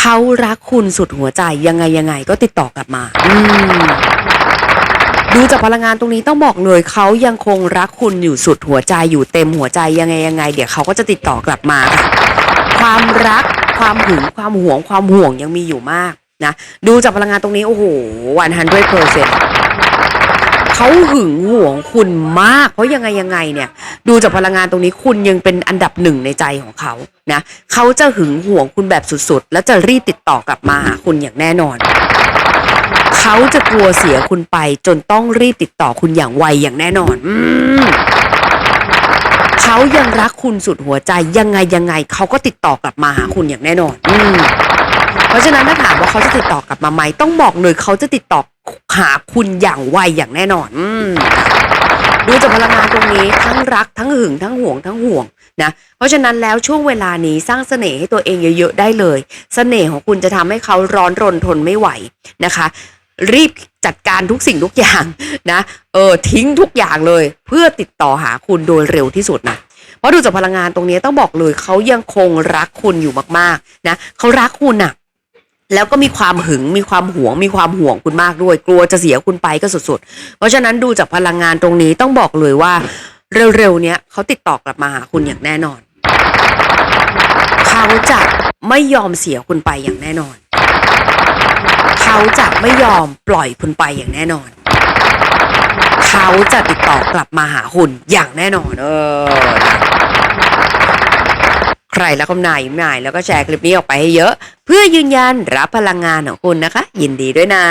เขารักคุณสุดหัวใจยังไงยังไงก็ติดต่อกลับมาอืมดูจากพลังงานตรงนี้ต้องบอกเลยเขายังคงรักคุณอยู่สุดหัวใจอยู่เต็มหัวใจยังไงยังไง เดี๋ยวเขาก็จะติดต่อกลับมาค่ะความรักความหึงความหวงความห่วงยังมีอยู่มากนะดูจากพลังงานตรงนี้โอ้โหวันฮันด้วยเปอร์เซ็นเขาหึงหวงคุณมาก เพราะยังไงยังไงเนี่ย ดูจากพลังงานตรงนี้คุณยังเป็นอันดับหนึ่งในใจของเขานะเขาจะหึงหวงคุณแบบสุดๆ และจะรีบติดต่อกลับมาหาคุณอย่างแน่นอน เขาจะกลัวเสียคุณไปจนต้องรีบติดต่อคุณอย่างไวอย่างแน่นอนอเขายังรักคุณสุดหัวใจยังไงยังไงเขาก็ติดต่อกลับมาหาคุณอย่างแน่นอนอเพราะฉะนั้นถ้าถามว่าเขาจะติดต่อกลับมาไหมต้องบอกเลยเขาจะติดต่อหาคุณอย่างไวอย่างแน่นอน อื พลังงานตรงนี้ทั้งรักทั้งหึงทั้งห่วงทั้งห่วงนะเพราะฉะนั้นแล้วช่วงเวลานี้สร้างเสน่ห์ให้ตัวเองเยอะๆได้เลยเสน่ห์ของคุณจะทำให้เขาร้อนรนทนไม่ไหวนะคะ รีบจัดการทุกสิ่งทุกอย่างนะเออทิ้งทุกอย่างเลย เพื่อติดต่อหาคุณโดยเร็วที่สุดนะเพราะดูจากพลังงานตรงนี้ต้องบอกเลยเขายังคงรักคุณอยู่มากๆนะเขารักคุณอะ แล้วก็มีความหึงมีความหวง มีความห่วงคุณมากด้วย กลัวจะเสียคุณไปก็สุดๆ เพราะฉะนั้นดูจากพลังงานตรงนี้ต้องบอกเลยว่าเร็วๆเนี้ยเขาติดต่อกลับมาหาคุณอย่างแน่นอน เขาจะไม่ยอมเสียคุณไปอย่างแน่นอน เขาจะไม่ยอมปล่อยคุณไปอย่างแน่นอน เขาจะติดต่อกลับมาหาคุณอย่างแน่นอนเออ นะใครแล้วก็นายนายแล้วก็แชร์คลิปนี้ออกไปให้เยอะ เพื่อยืนยันรับพลังงานของคุณนะคะ ยินดีด้วยนะ